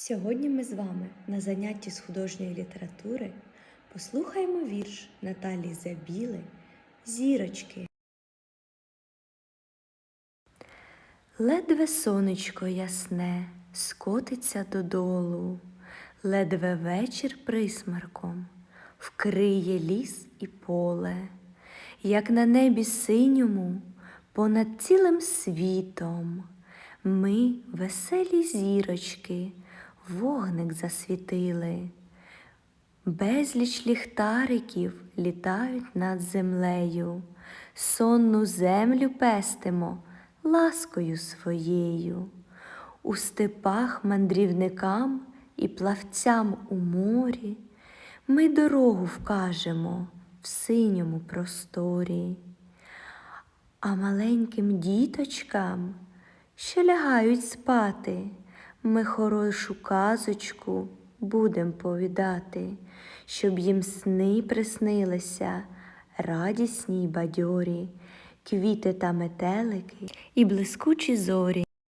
Сьогодні ми з вами на занятті з художньої літератури послухаємо вірш Наталії Забіли Зірочки. Ледве сонечко ясне скотиться додолу, ледве вечір присмерком вкриє ліс і поле, як на небі синьому понад цілим світом. Ми, веселі зірочки, вогник засвітили. Безліч ліхтариків літають над землею, сонну землю пестимо ласкою своєю. У степах мандрівникам і плавцям у морі ми дорогу вкажемо в синьому просторі. А маленьким діточкам, що лягають спати, ми хорошу казочку будем повідати, щоб їм сни приснилися, радісні й бадьорі, квіти та метелики і блискучі зорі.